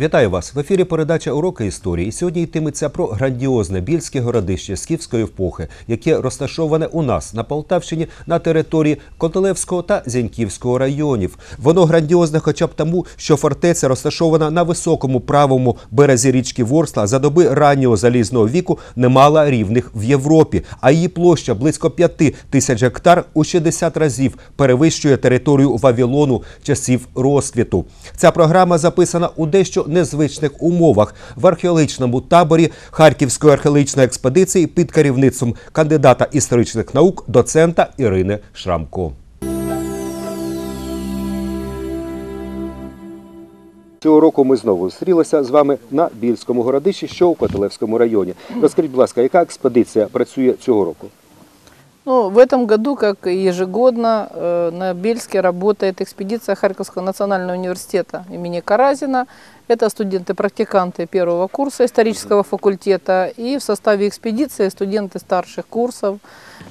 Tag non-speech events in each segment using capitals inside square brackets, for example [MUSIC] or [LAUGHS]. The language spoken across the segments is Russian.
Вітаю вас в ефірі. Передача уроки історії. І Сьогодні йтиметься про грандіозне більське городище скіфської епохи, яке розташоване у нас на Полтавщині на території Котелевського та Зіньківського районів. Воно грандіозне, хоча б тому, що фортеця розташована на високому правому березі річки Ворсла, за доби раннього залізного віку не мала рівних в Європі, а її площа близько п'яти тисяч гектар у 60 разів перевищує територію Вавилону часів розквіту. Ця програма записана у дещо незвичних умовах в археологічному таборі Харківської археологічної експедиції під керівництвом кандидата історичних наук доцента Ірини Шрамко. Цього року ми знову зустрілися з вами на Більському городищі, що у Котелевському районі. Розкажіть, будь ласка, яка експедиція працює цього року? Ну, в этом году, как и ежегодно, э, на Бельске работает экспедиция Харьковского национального университета имени Каразина. Это студенты-практиканты первого курса исторического факультета. И в составе экспедиции студенты старших курсов,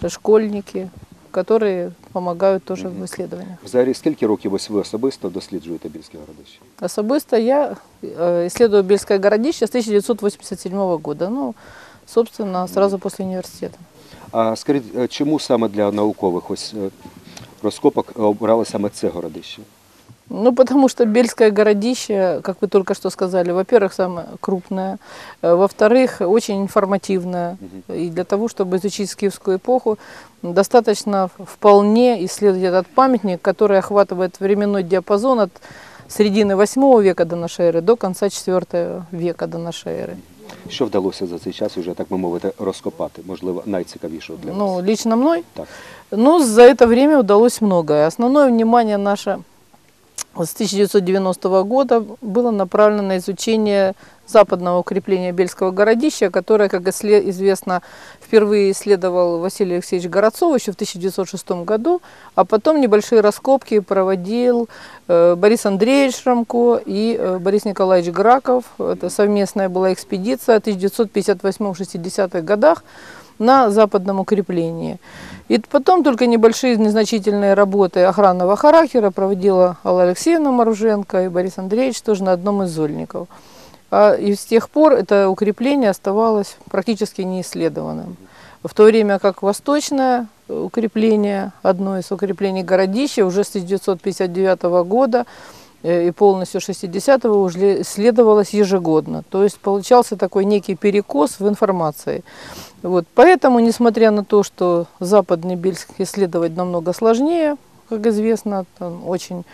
школьники, которые помогают тоже в исследованиях. Взагалі, скільки років ось ви особисто досліджуєте Більське городище? Особисто я э, исследую Бельское городище с 1987 года. Ну, собственно, сразу после университета. А скажіть, чому саме для наукових ось розкопок обрали саме це городище? Ну, потому что Бельское городище, как вы только что сказали, во-первых, самое крупное, э, во-вторых, очень информативное. И для того, чтобы изучить скифскую эпоху, достаточно вполне исследовать этот памятник, который охватывает временной диапазон от середины 8 века до нашей эры до конца 4 века до нашей эры. Що вдалося за цей час уже, так би мовити, розкопати? Можливо, найцікавішого для Ну, вас? лично мной Так. Ну, за это время удалось многое. Основное внимание наше с 1990 года было направлено на изучение западного укрепления Бельского городища, которое, как известно, впервые исследовал Василий Алексеевич Городцов еще в 1906 году, а потом небольшие раскопки проводил э, Борис Андреевич Шрамко и э, Борис Николаевич Граков. Это совместная была экспедиция в 1958-60-х годах на западном укреплении. И потом только небольшие незначительные работы охранного характера проводила Алла Алексеевна Маруженко и Борис Андреевич тоже на одном из зольников. А, и с тех пор это укрепление оставалось практически неисследованным. В то время как восточное укрепление, одно из укреплений городища уже с 1959 года э, и полностью 60-го уже исследовалось ежегодно. То есть получался такой некий перекос в информации. Вот. Поэтому, несмотря на то, что западный Бельск исследовать намного сложнее, как известно, очень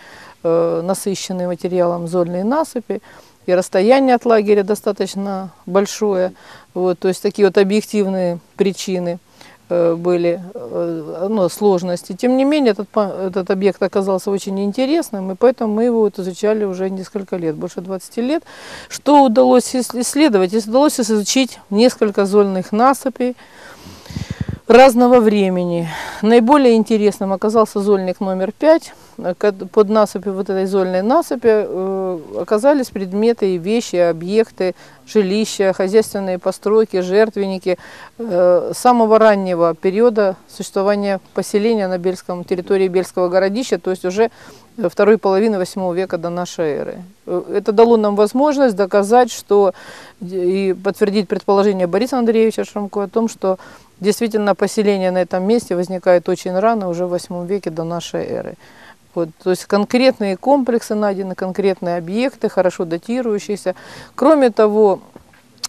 э, насыщенный материалом зольные насыпи, и расстояние от лагеря достаточно большое, вот, то есть такие вот объективные причины э, были, э, ну, сложности. Тем не менее, этот, этот объект оказался очень интересным, и поэтому мы его вот изучали уже несколько лет, больше 20 лет. Что удалось ис- исследовать? Удалось изучить несколько зольных насыпей, разного времени. Наиболее интересным оказался зольник номер 5. Под насыпью вот этой зольной насыпи э, оказались предметы и вещи, объекты, жилища, хозяйственные постройки, жертвенники э, самого раннего периода существования поселения на Бельском, территории Бельского городища, то есть уже э, второй половины восьмого века до нашей эры. Это дало нам возможность доказать, что и подтвердить предположение Бориса Андреевича Шрамко о том, что действительно поселение на этом месте возникает очень рано, уже в восьмом веке до нашей эры. Вот, то есть конкретные комплексы найдены, конкретные объекты, хорошо датирующиеся. Кроме того,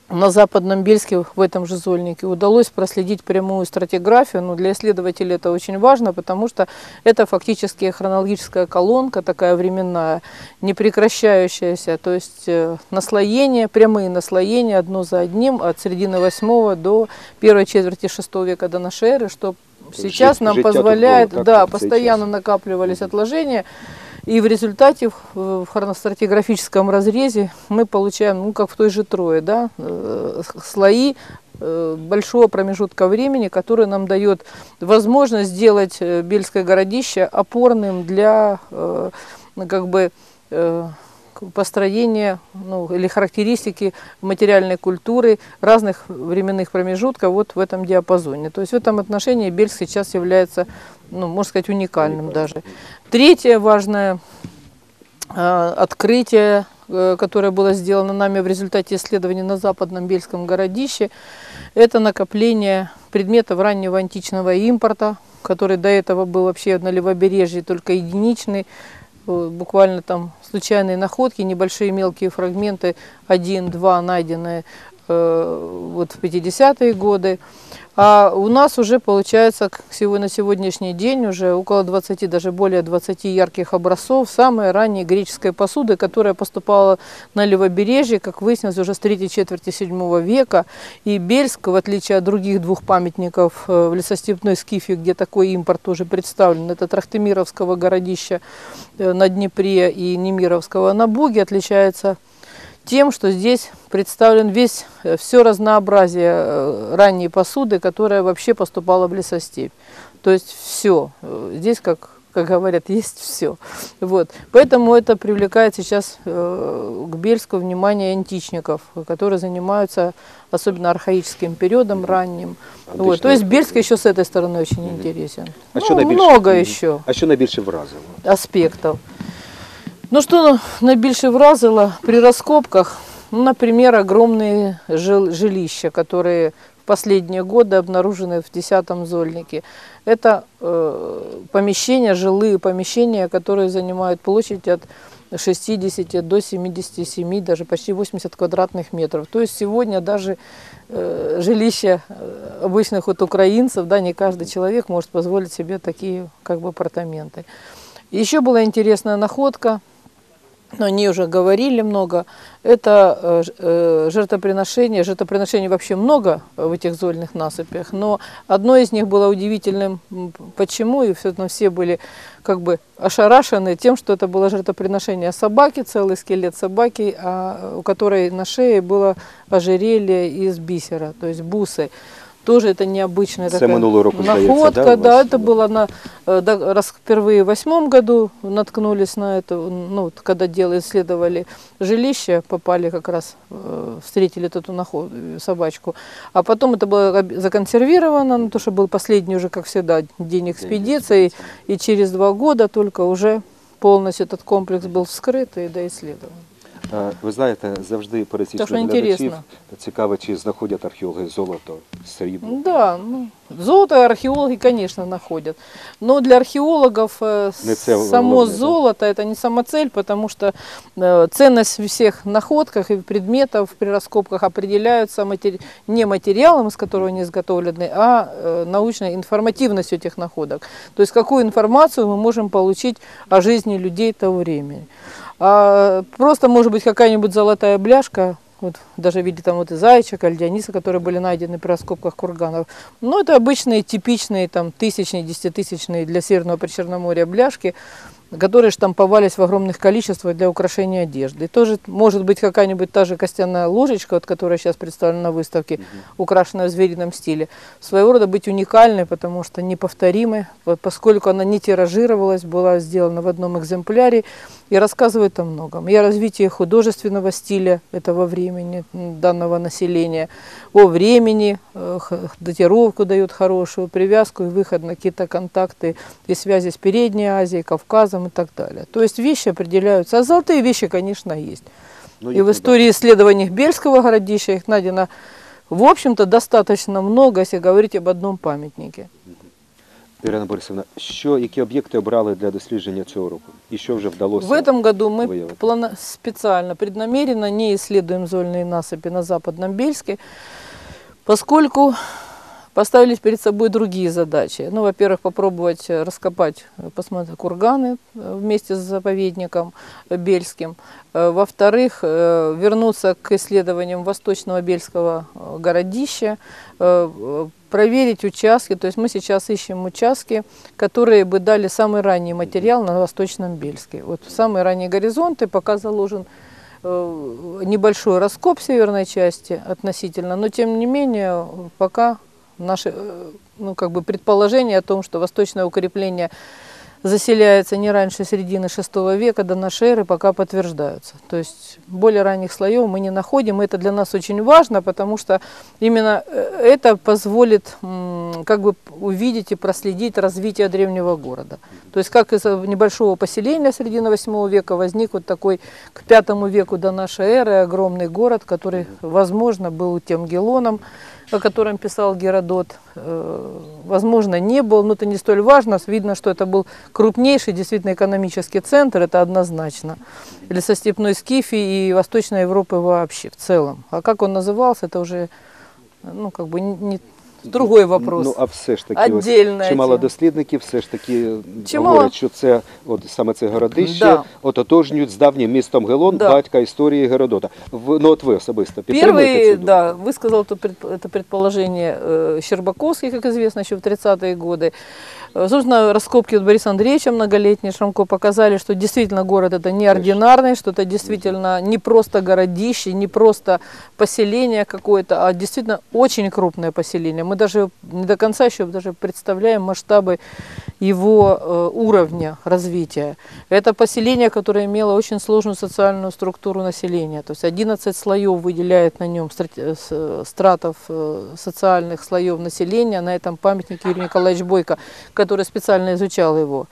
на Западном Бельске, в этом же зольнике, удалось проследить прямую стратиграфию. Но для исследователей это очень важно, потому что это фактически хронологическая колонка, такая временная, не прекращающаяся. То есть э, наслоения, прямые наслоения одно за одним от середины 8 до первой четверти 6 века до нашей эры, что сейчас жить- нам позволяет, так, да, постоянно час? накапливались отложения. И в результате в, в хроностратиграфическом разрезе мы получаем, ну, как в той же трое, да, э, слои э, большого промежутка времени, который нам дает возможность сделать э, Бельское городище опорным для э, как бы э, построения ну, или характеристики материальной культуры разных временных промежутков вот в этом диапазоне. То есть в этом отношении Бельск сейчас является, ну, можно сказать, уникальным даже. Третье важное э, открытие э, которое было сделано нами в результате исследований на Западном Бельском городище, это накопление предметов раннего античного импорта, который до этого был вообще на левобережье только единичный, э, буквально там случайные находки, небольшие мелкие фрагменты, один-два найденные вот в 50-е годы. А у нас уже получается на сегодняшний день уже около 20, даже более 20 ярких образцов самой ранней греческой посуды, которая поступала на левобережье, как выяснилось, уже с третьей четверти 7 века. И Бельск, в отличие от других двух памятников э, в лесостепной Скифе, где такой импорт тоже представлен, это Трахтемировского городища э, на Днепре и Немировского на Буге, отличается тем, что здесь представлен весь, все разнообразие э, ранней посуды, которая вообще поступала в лесостепь. То есть все. Здесь, как, как говорят, [LAUGHS] есть все. Вот. Поэтому это привлекает сейчас э, к Бельску внимание античников, которые занимаются особенно архаическим периодом ранним. Вот. То есть Бельск еще с этой стороны очень интересен. А Ну, що найбільше много Мгм. еще А що найбільше вразило? аспектов. Ну что найбільше вразило при раскопках? Ну, например, огромные жил- жилища, которые в последние годы обнаружены в 10 зольнике. Это э, помещения, жилые помещения, которые занимают площадь от 60 до 77, даже почти 80 квадратных метров. То есть сегодня даже э, жилище э, обычных вот украинцев, да, не каждый человек может позволить себе такие как бы апартаменты. Еще была интересная находка, но о ней уже говорили много. Это э, э, жертвоприношение. Жертвоприношений вообще много в этих зольных насыпях, но одно из них было удивительным. Почему? И все, все были как бы ошарашены тем, что это было жертвоприношение собаки, целый скелет собаки, а, у которой на шее было ожерелье из бисера, то есть бусы. Тоже это необычная Це такая минулого року, здається, находка. да, у да, вас это было на, э, да, раз впервые в восьмом году наткнулись на это, ну, вот когда делали, исследовали жилище, попали как раз, э, встретили эту наход, собачку. А потом это было об- законсервировано, ну, то, что был последний уже, как всегда, день экспедиции, и через два года только уже полностью этот комплекс был вскрыт и доисследован. Е, Ви знаєте, завжди Так що пересічних глядачів інтересно. цікаво, чи знаходять археологи золото, срібло. Да, ну, золото археологи, конечно, находят. Но для археологов э, Не це само головне, да? золото это не самоцель, потому что э, ценность в всех находках и предметов при раскопках определяются матери- не материалом, из которого они изготовлены, а э, научной информативностью этих находок. То есть какую информацию мы можем получить о жизни людей того времени. А просто может быть какая-нибудь золотая бляшка, вот даже в виде там вот и зайчика или диониса, которые были найдены при раскопках курганов. Но это обычные типичные там тысячные, десятитысячные для Северного Причерноморья бляшки, которые штамповались в огромных количествах для украшения одежды. И тоже может быть какая-нибудь та же костяная ложечка, вот, которая сейчас представлена на выставке, украшенная в зверином стиле, своего рода быть уникальной, потому что неповторимой, по- поскольку она не тиражировалась, была сделана в одном экземпляре и рассказывает о многом. И о развитии художественного стиля этого времени, данного населения, о времени, э, датировку дает хорошую, привязку и выход на какие-то контакты и связи с Передней Азией, Кавказом и так далее. То есть вещи определяются. А золотые вещи, конечно, есть. Ну, И в истории исследований Бельского городища их найдено, в общем-то, достаточно много, если говорить об одном памятнике. Ірина Борисовна, що, які об'єкти обрали для дослідження цього року? І що вже вдалося? В этом году мы выявить? плана- специально, преднамеренно не исследуем зольные насыпи на Западном Бельске, поскольку поставили перед собой другие задачи. Ну, во-первых, попробовать э, раскопать, э, посмотреть курганы э, вместе с заповедником Бельским. Во-вторых, вернуться к исследованиям Восточного Бельского городища, проверить участки. То есть мы сейчас ищем участки, которые бы дали самый ранний материал на Восточном Бельске. Вот самые ранние горизонты пока заложен небольшой раскоп северной части относительно, но тем не менее пока наши э, ну, как бы предположения о том, что восточное укрепление заселяется не раньше середины VI века до нашей эры, пока подтверждаются. То есть более ранних слоев мы не находим. Это для нас очень важно, потому что именно э, это позволит как бы увидеть и проследить развитие древнего города. То есть как из небольшого поселения середины VIII века возник вот такой к V веку до нашей эры огромный город, который, возможно, был тем Гелоном, о котором писал Геродот, э, возможно, не был, но это не столь важно. Видно, что это был крупнейший действительно экономический центр, это однозначно. Или со степной Скифии и Восточной Европы вообще в целом. А как он назывался, это уже ну, как бы не- другой вопрос. Ну, а все ж таки, ось Отдельна чимало тема. дослідників все ж таки Чимало. говорять, що це от саме це городище Да. ототожнюють з давнім містом Гелон, Да. батька історії Геродота. В, ну от ви особисто підтримуєте Первый, цю думку? да, высказал это, предп- это предположение э, Щербаковский, как известно, еще в 30-е годы. Э, Собственно, раскопки вот Бориса Андреевича многолетние Шрамко показали, что действительно город это неординарный, что это действительно не просто городище, не просто поселение какое-то, а действительно очень крупное поселение. Мы даже не до конца еще даже представляем масштабы его э, уровня развития. Это поселение, которое имело очень сложную социальную структуру населения. То есть 11 слоев выделяет на нем э, стратов социальных слоев населения. На этом памятнике Юрий Николаевич Бойко, который специально изучал его.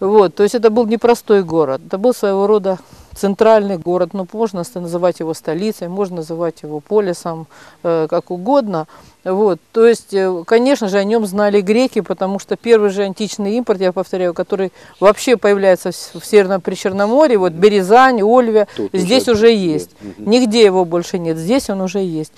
Вот, то есть это был непростой город, это был своего рода центральный город, но можно называть его столицей, можно называть его полисом, э, как угодно. Вот, то есть, э, конечно же, о нем знали греки, потому что первый же античный импорт, я повторяю, который вообще появляется в Северном Причерноморье, вот Березань, Ольвия, Тут здесь уже уже есть. Мгм. Нигде его больше нет, здесь он уже есть.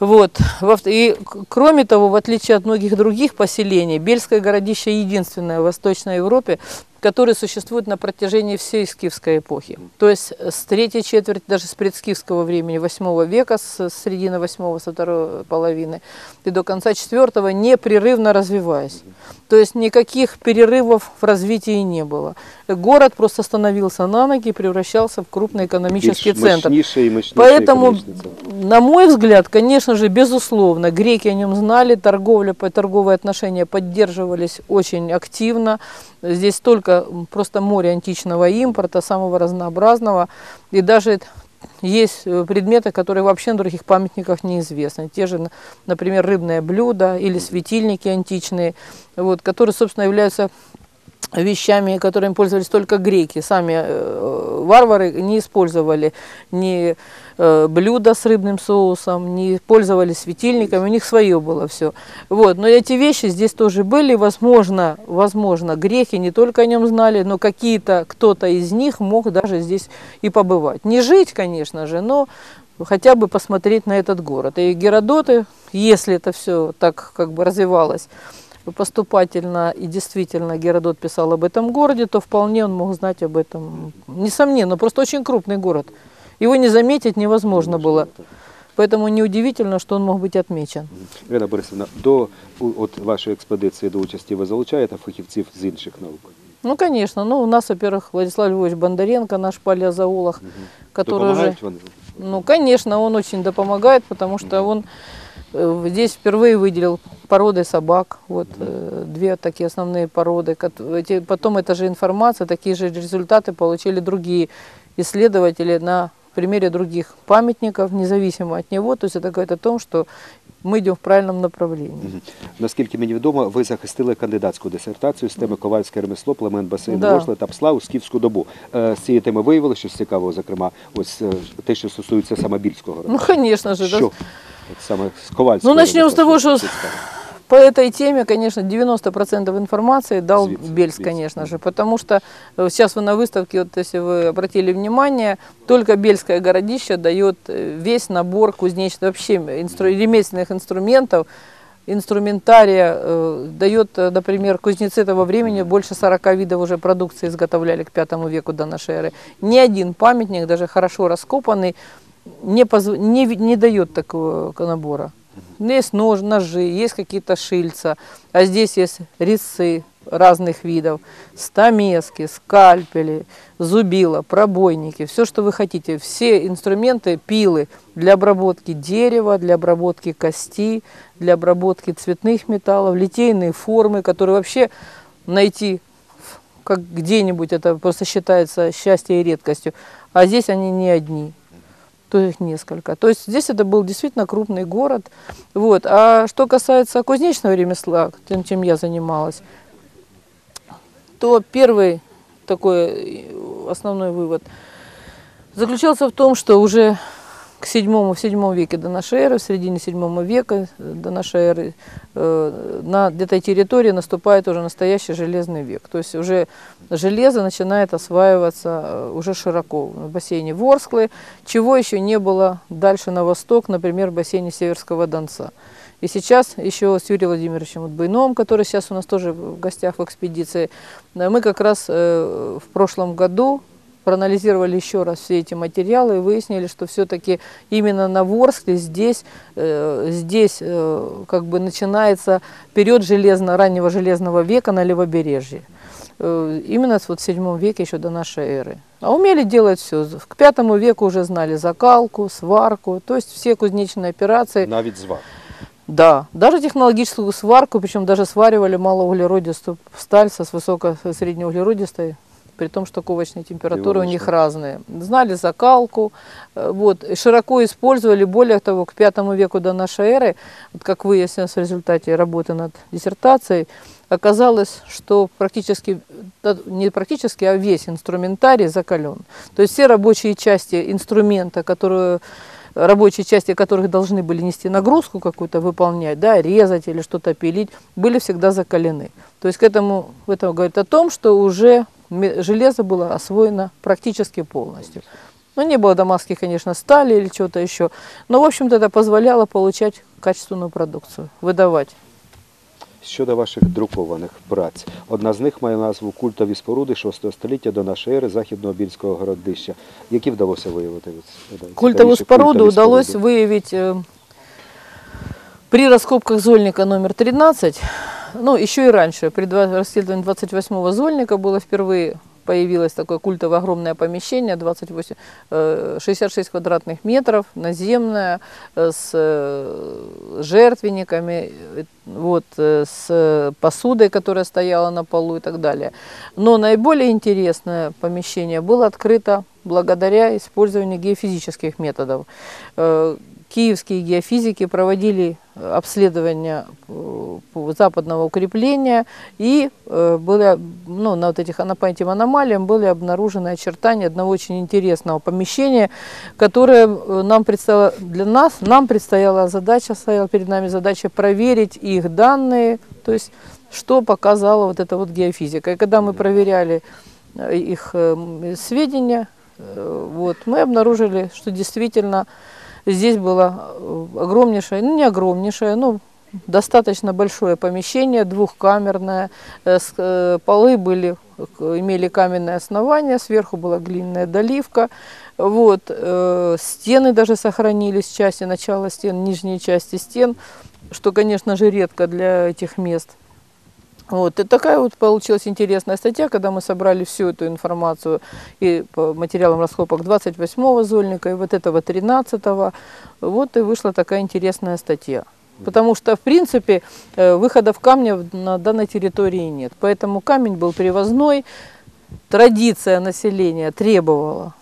Вот. И кроме того, в отличие от многих других поселений, Бельское городище единственное в Восточной Европе, которое существует на протяжении всей скифской эпохи. То есть э, с третьей четверти, даже с предскифского времени, 8 века, с с середины 8 со второй половины и до конца 4 непрерывно развиваясь. То есть никаких перерывов в развитии не было. Город просто становился на ноги и превращался в крупный экономический Більш центр. мощніший і мощніший Поэтому, економічний центр. на мой взгляд, конечно же, безусловно, греки о нем знали, торговля, по- торговые отношения поддерживались очень активно. Здесь только м, просто море античного импорта, самого разнообразного. И даже есть э, предметы, которые вообще на других памятниках неизвестны. Те же, например, рыбное блюдо или светильники античные, вот, которые, собственно, являются вещами, которыми пользовались только греки. Сами э, варвары не использовали ни э, блюда с рыбным соусом, не пользовались светильниками, у них свое было все. Вот. Но эти вещи здесь тоже были, возможно, возможно, греки не только о нем знали, но какие-то, кто-то из них мог даже здесь и побывать. Не жить, конечно же, но хотя бы посмотреть на этот город. И Геродоты, если это все так как бы развивалось, поступательно и действительно Геродот писал об этом городе, то вполне он мог знать об этом. Несомненно, просто очень крупный город. Его не заметить невозможно было. Поэтому неудивительно, что он мог быть отмечен. Ірина Борисівна, до у- от вашої експедиції до участі ви залучаєте фахівців з інших наук? Ну, конечно. Ну, у нас, во-первых, Владислав Львович Бондаренко, наш палеозоолог, который уже... Допомагають вони? Ну, конечно, он очень да помогает, потому что он э, здесь впервые выделил породы собак. Вот э, две такие основные породы. кот- эти- Потом эта же информация, такие же результаты получили другие исследователи на примере других памятников, независимо от него. То есть это говорит о том, что мы идем в правильном направлении. Мгм. Наскільки мені відомо, ви захистили кандидатську дисертацію з теми ковальське ремесло, племен басейну Да. Та Псла у скіфську добу. Е, З цієї теми виявили щось цікавого, зокрема, ось е, те, що стосується саме більського Ну, же. да. Що? От саме з ковальського Ну, с ремесла, того, цікаво. По этой теме, конечно, 90% информации дал Звідси, Бельс, звідси. конечно же, потому что э, сейчас вы на выставке, вот если вы обратили внимание, только Бельское городище дает э, весь набор кузнечных, вообще инстру- ремесленных инструментов, инструментария, э, дает, э, например, кузнецы этого времени больше 40 видов уже продукции изготовляли к пятому веку до нашей эры. Ни один памятник, даже хорошо раскопанный, не, позв- не, не дает такого набора. Есть нож, ножи, есть какие-то шильца, а здесь есть резцы разных видов, стамески, скальпели, зубила, пробойники, все, что вы хотите. Все инструменты, пилы для обработки дерева, для обработки кости, для обработки цветных металлов, литейные формы, которые вообще найти как где-нибудь это просто считается счастьем и редкостью. А здесь они не одни, то их несколько. То есть здесь это был действительно крупный город. Вот. А что касается кузнечного ремесла, тем, чем я занималась, то первый такой э, основной вывод заключался в том, что уже к седьмому, в седьмом веке до нашей эры, в середине седьмого века э, до нашей эры, э, на этой территории наступает уже настоящий железный век. То есть уже железо начинает осваиваться э, уже широко в бассейне Ворсклы, чего еще не было дальше на восток, например, в бассейне Северского Донца. И сейчас еще с Юрием Владимировичем Утбайновым, который сейчас у нас тоже в гостях в экспедиции, мы как раз в прошлом году проанализировали еще раз все эти материалы и выяснили, что все-таки именно на Ворскле здесь, э, здесь э, как бы начинается период железно, раннего железного века на левобережье. Э, именно вот в седьмом веке еще до нашей эры. А умели делать все. К пятому веку уже знали закалку, сварку, то есть все кузнечные операции. Навіть звар. Да, даже технологическую сварку, причем даже сваривали малоуглеродистую сталь со с высоко со среднеуглеродистой, при том, что ковочные температуры у них разные. Знали закалку, э, вот, широко использовали, более того, к пятому веку до нашей эры, вот как выяснилось в результате работы над диссертацией, оказалось, что практически, да, не практически, а весь инструментарий закален. То есть все рабочие части инструмента, которые рабочие части которых должны были нести нагрузку какую-то выполнять, да, резать или что-то пилить, были всегда закалены. То есть к этому, это говорит о том, что уже железо было освоено практически полностью. Ну, не было дамасских, конечно, стали или чего-то еще, но, в общем-то, это позволяло получать качественную продукцию, выдавать. Щодо ваших друкованих праць, одна з них має назву Культові споруди 6 століття до нашої ери Західного Більського городища. Які вдалося виявити? От, Культовую цікавіше, споруду культові удалось споруди. выявить э, при раскопках зольника номер 13, ну, еще и раньше, при расследовании 28-го зольника было впервые появилось такое культовое огромное помещение, 28, э, 66 квадратных метров, наземное, э, с э, жертвенниками, э, вот, э, с посудой, которая стояла на полу и так далее. Но наиболее интересное помещение было открыто благодаря использованию геофизических методов. Э, Киевские геофизики проводили э, обследование э, западного укрепления и э, были, ну, на вот этих по этим аномалиям были обнаружены очертания одного очень интересного помещения, которое э, нам предстояло, для нас, нам предстояла задача, стояла перед нами задача проверить их данные, то есть что показала вот эта вот геофизика. И когда мы проверяли э, их сведения, вот, мы обнаружили, что действительно здесь было огромнейшее, ну не огромнейшее, но достаточно большое помещение, двухкамерное, э, э, полы были, имели каменное основание, сверху была глиняная доливка, вот, э, стены даже сохранились, части начала стен, нижние части стен, что, конечно же, редко для этих мест. Вот, и такая вот получилась интересная статья, когда мы собрали всю эту информацию и по материалам раскопок 28-го зольника, и вот этого 13-го, вот и вышла такая интересная статья. Потому что, в принципе, э, выходов камня на данной территории нет. Поэтому камень был привозной, традиция населения требовала.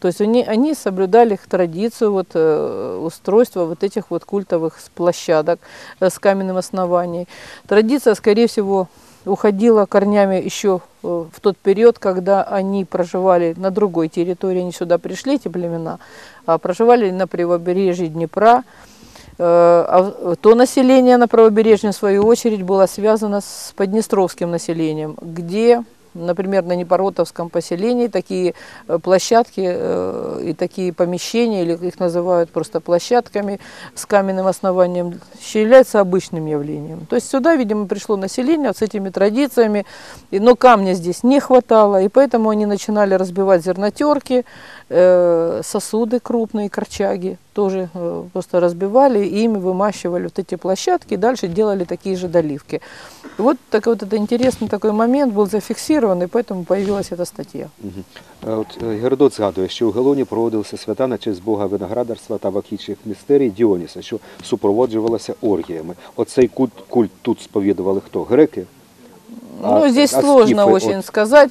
То есть они, они соблюдали их традицию вот, э, устройства вот этих вот культовых площадок э, с каменным основанием. Традиция, скорее всего, уходила корнями еще в тот период, когда они проживали на другой территории, они сюда пришли, эти племена, а проживали на правобережье Днепра. Э, а то население на правобережье, в свою очередь, было связано с поднестровским населением, где, например, на Непоротовском поселении такие э, площадки э, и такие помещения, или их называют просто площадками с каменным основанием, являются обычным явлением. То есть сюда, видимо, пришло население с этими традициями, но камня здесь не хватало, и поэтому они начинали разбивать зернотерки, сосуды крупные, корчаги, тоже э, просто разбивали и ими вымащивали вот эти площадки, и дальше делали такие же доливки. И вот, так, вот это интересный такой момент был зафиксирован, и поэтому появилась эта статья. Мгм. Е, От е, Геродот згадує, що у Гелоні проводилися свята на честь Бога виноградарства та вакійчих містерій Діоніса, що супроводжувалося оргіями. Оцей культ, культ тут сповідували хто? Греки? Ну, А- здесь а сложно скифы, очень вот? сказать.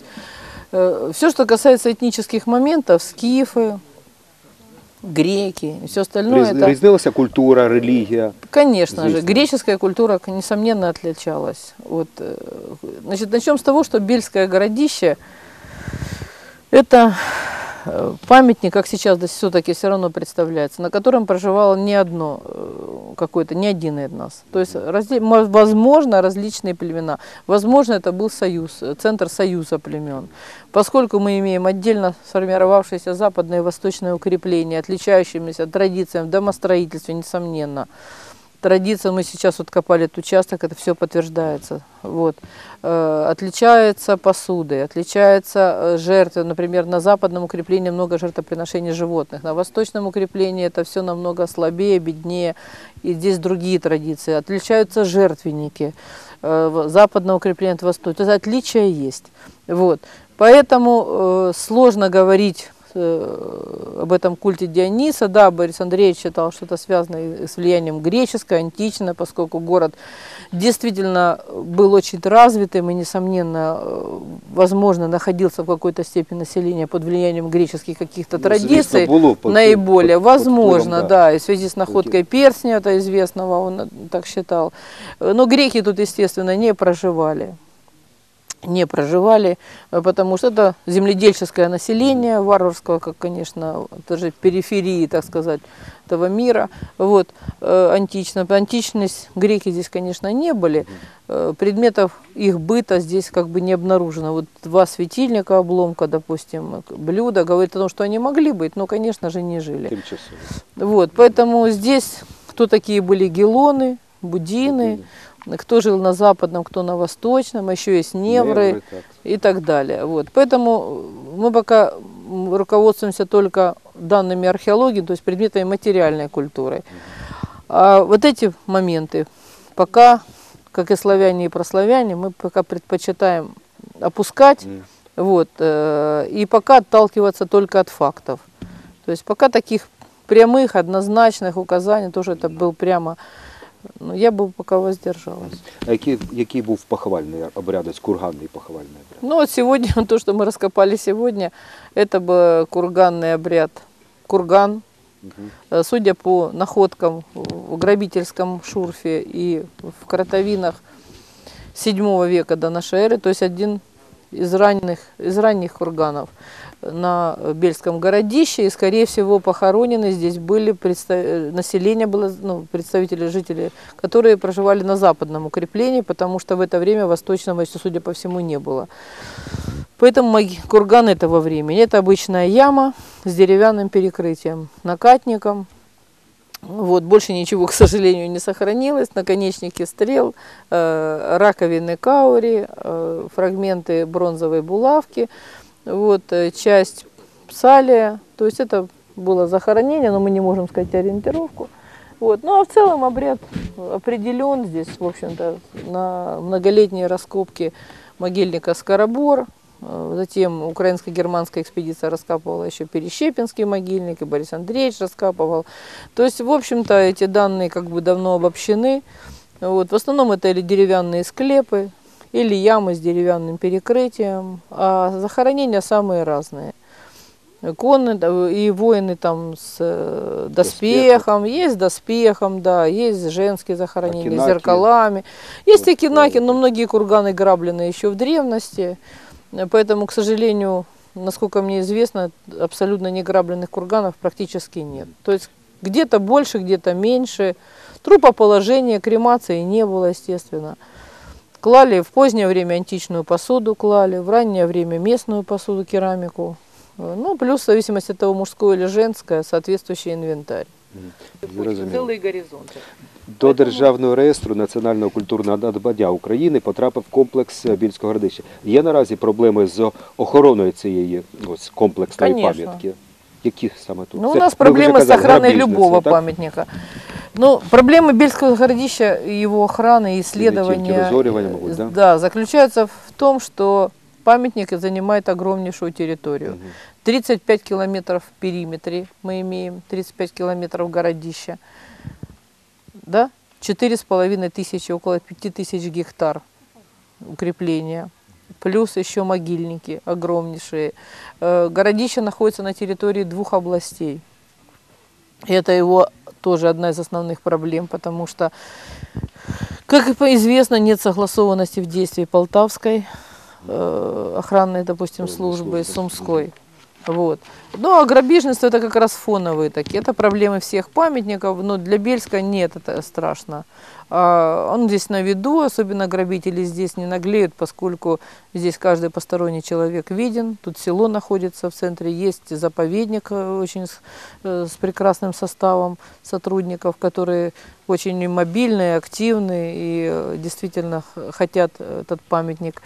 Все, что касается этнических моментов, скифы, греки и все остальное, Різ- это, Різнилася культура, релігія. конечно же, Известно. греческая культура, несомненно, отличалась. Вот, э, значит, начнем с того, что Бельское городище – это э, памятник, как сейчас все-таки все равно представляется, на котором проживало не одно э, какое-то, не один из нас. То есть, разли- мо- возможно, различные племена. Возможно, это был союз, э, центр союза племен. Поскольку мы имеем отдельно сформировавшиеся западные и восточные укрепления, отличающимися традициями в домостроительстве, несомненно, традиция, мы сейчас вот копали этот участок, это все подтверждается. Вот. Э, Отличается посудой, отличается э, жертвы. Например, на западном укреплении много жертвоприношений животных, на восточном укреплении это все намного слабее, беднее, и здесь другие традиции. Отличаются жертвенники э, западного укрепления от восточного. То есть отличия есть. Вот. Поэтому сложно говорить об этом культе Диониса. Да, Борис Андреевич считал, что это связано и с влиянием греческое, античное, поскольку город действительно был очень развитым и, несомненно, э, возможно, находился в какой-то степени населения под влиянием греческих каких-то Ну, традиций. звісно, було під- наиболее під- під возможно, впливом, да. и в связи с находкой перстня, это известного, он э, так считал. Э, Но греки тут, естественно, не проживали не проживали, э, потому что это земледельческое население варварского, как, конечно, даже периферии, так сказать, этого мира, вот, э, антично. Античность греки здесь, конечно, не были, Э, предметов их быта здесь как бы не обнаружено. Вот два светильника обломка, допустим, блюда, говорит о том, что они могли быть, но, конечно же, не жили. Вот, поэтому здесь кто такие были гелоны, будины, кто жил на западном, кто на восточном, еще есть невры, Невры, так. и так далее. Вот. Поэтому мы пока руководствуемся только данными археологии, то есть предметами материальной культуры. А вот эти моменты пока, как и славяне и прославяне, мы пока предпочитаем опускать, вот, э, и пока отталкиваться только от фактов. То есть пока таких прямых, однозначных указаний, тоже это был прямо, ну, я бы пока воздержалась. А який, який був поховальний обряд, ось курганний поховальний обряд? Ну вот сегодня, [LAUGHS] то, что мы раскопали сегодня, это был курганный обряд. Курган. Э, судя по находкам в грабительском шурфе и в кротовинах 7 века до нашей эры, то есть один из ранних, из ранних курганов на Бельском городище, и, скорее всего, похоронены здесь были э, население, было, ну, представители, жители, которые проживали на западном укреплении, потому что в это время восточного, судя по всему, не было. Поэтому курган этого времени. Это обычная яма с деревянным перекрытием, накатником. Вот, больше ничего, к сожалению, не сохранилось. Наконечники стрел, э, раковины каури, э, фрагменты бронзовой булавки, вот, э, часть псалия. То есть это было захоронение, но мы не можем сказать ориентировку. Вот. Ну а в целом обряд определен здесь, в общем-то, на многолетние раскопки могильника Скоробор. Э, Затем украинско-германская экспедиция раскапывала еще Перещепинский могильник, и Борис Андреевич раскапывал. То есть, в общем-то, эти данные как бы давно обобщены. Вот. В основном это или деревянные склепы, или ямы с деревянным перекрытием. А захоронения самые разные. Конны да, и воины там с э, доспехом, есть с доспехом, да, есть женские захоронения, с Акинаки. зеркалами. Есть Вот, и кинаки, э, но многие курганы граблены еще в древности. Поэтому, к сожалению, насколько мне известно, абсолютно не грабленных курганов практически нет. То есть где-то больше, где-то меньше. Трупоположения, кремации не было, естественно. Клали в позднее время античную посуду, клали в раннее время местную посуду, керамику. Э, Ну, плюс в зависимости от того, мужское или женское, соответствующий инвентарь. Зрозуміло. Целые горизонты. До Державного реєстру національного культурного надбання України потрапив комплекс е, Більського городища. Є наразі проблеми з охороною цієї ось, комплексної Конечно. пам'ятки? Які саме тут? Ну, у Це нас проблемы с охраной любого так? памятника. Ну, проблемы Бельского городища, и его охраны исследования розорювання, мабуть, да? да, заключаются в том, что памятник занимает огромнейшую территорию. Мгм. 35 километров в периметре мы имеем, 35 километров городища. Да? Четыре с половиной тысячи, около пяти тысяч гектар укрепления. Плюс еще могильники огромнейшие. Э, Городище находится на территории двух областей. И это его тоже одна из основных проблем, потому что, как и известно, нет согласованности в действии Полтавской э, охранной, допустим, службы. Сумской. Вот. Ну, а грабежничество это как раз фоновые такие. Это проблемы всех памятников, но для Бельска нет, это страшно. А он здесь на виду, особенно грабители здесь не наглеют, поскольку здесь каждый посторонний человек виден. Тут село находится в центре, есть заповедник э, очень с, э, с прекрасным составом сотрудников, которые очень мобильные, активные и э, действительно хотят этот памятник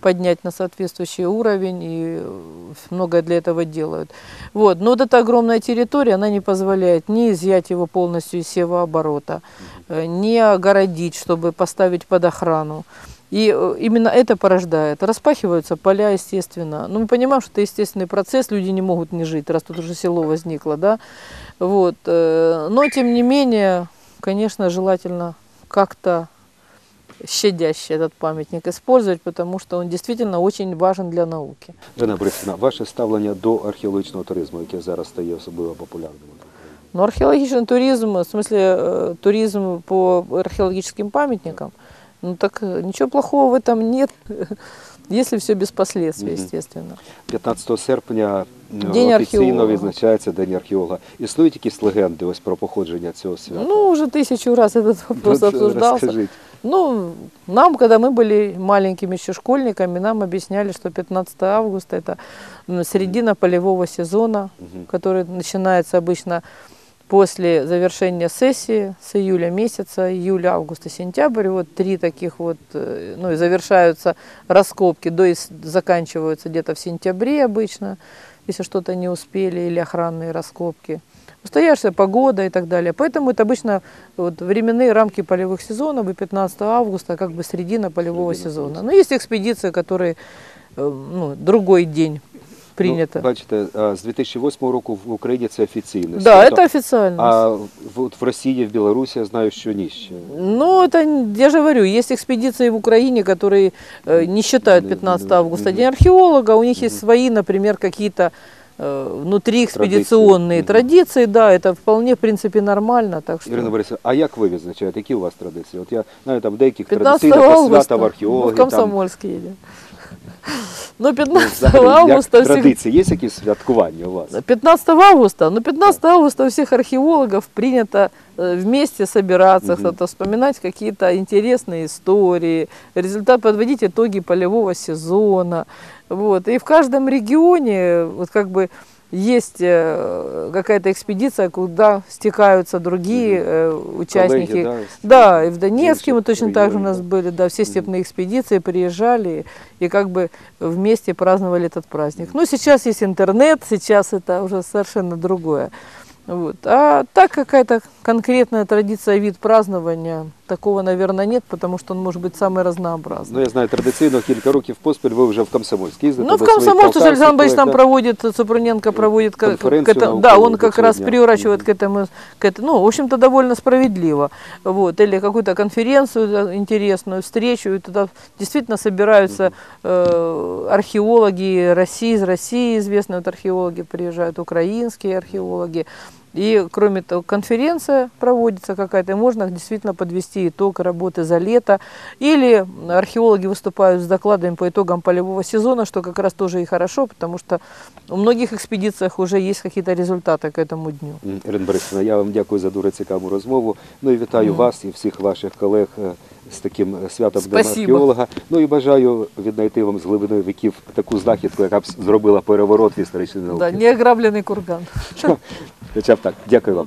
поднять на соответствующий уровень и э, многое для этого делают. Вот. Но вот эта огромная территория, она не позволяет ни изъять его полностью из севооборота, э, не огородить, чтобы поставить под охрану. И именно это порождает. Распахиваются поля, естественно. Ну, мы понимаем, что это естественный процесс, люди не могут не жить, раз тут уже село возникло, да. Вот. Но, тем не менее, конечно, желательно как-то щадяще этот памятник использовать, потому что он действительно очень важен для науки. Ірина Борисівна, ваше ставлення до археологічного туризму, яке зараз стає особливо популярним? Но археологический туризм, в смысле э, туризм по археологическим памятникам, ну так э, ничего плохого в этом нет, [LAUGHS] если все без последствий, Мгм. естественно. 15 серпня м, День офіційно археолога. відзначається День археолога. Існують якісь легенди ось про походження цього свята? Ну, уже тысячу раз этот вопрос От, обсуждался. Розкажіть. Ну, нам, когда мы были маленькими еще школьниками, нам объясняли, что 15 августа это м, середина полевого сезона, Мгм. который начинается обычно после завершения сессии с июля месяца, июля, августа, сентябрь. Вот три таких вот, э, ну и завершаются раскопки, до и с- заканчиваются где-то в сентябре обычно, если что-то не успели, или охранные раскопки. Устоявшая погода и так далее. Поэтому это обычно вот, временные рамки полевых сезонов, и 15 августа как бы середина полевого Середина сезона. Но есть экспедиции, которые э, ну, другой день принято. Ну, бачите, а, з 2008 року в Україні це офіційно. да, свято. это официально. А в, от в Росії, в Білорусі я знаю, що ні ще. Ну, это, н- я же говорю, есть экспедиции в Украине, которые э, не считают Да, 15 да, августа мгм. День археолога, у них есть свои, например, какие-то э, внутри экспедиционные Мгм. традиции, да, это вполне, в принципе, нормально, так что... Ірина Борисовна, а як ви відзначаєте? Які у вас традиції? От я знаю, там в деяких 15 традиційно августа посвята в мы археологи. в Там, Комсомольск едем. [GASPS] Ну, ну, 15 взагалі, як августа всех... традиції, є якісь святкування у вас? 15 августа, ну 15 августа у всех археологов принято э, вместе собираться, Мгм. что-то вспоминать какие-то интересные истории, результат подводить итоги полевого сезона. Вот. И в каждом регионе вот как бы есть э, какая-то экспедиция, куда стекаются другие Мгм. э, участники. Колеги, Да, и в Донецке мы Інших точно так же у нас регіонів, были, да, все Мгм. степные экспедиции приезжали и как бы вместе праздновали этот праздник. Ну, сейчас есть интернет, сейчас это уже совершенно другое. Вот. А так какая-то конкретная традиция, вид празднования, такого, наверное, нет, потому что он может быть самый разнообразный. Ну, я знаю, традиційно кілька років поспіль ви вже в Комсомольськ їздите. Ну, в до своїх Комсомольске полтавських Александр Борисович там колег, да? проводит, Супруненко проводит к- к, Конференцию этому- да, науковую он как раз сегодня. приурачивает Мгм. к этому, к этому, ну, в общем-то, довольно справедливо, вот, или какую-то конференцию да, интересную, встречу, и туда действительно собираются э, археологи России, из России известные вот археологи приезжают, украинские археологи, и, кроме того, конференция проводится какая-то, и можно действительно подвести итог работы за лето. Или археологи выступают с докладами по итогам полевого сезона, что как раз тоже и хорошо, потому что у многих экспедициях уже есть какие-то результаты к этому дню. М, Ірина Борисовна, я вам дякую за дуже цікаву розмову. Ну і вітаю Мгм. вас і всіх ваших колег е, з таким святом Спасибо. археолога. Ну і бажаю віднайти вам з глибиною віків таку знахідку, яка б зробила переворот в історичній науці. Да, неограбленный курган. Хоча б так. Дякую вам.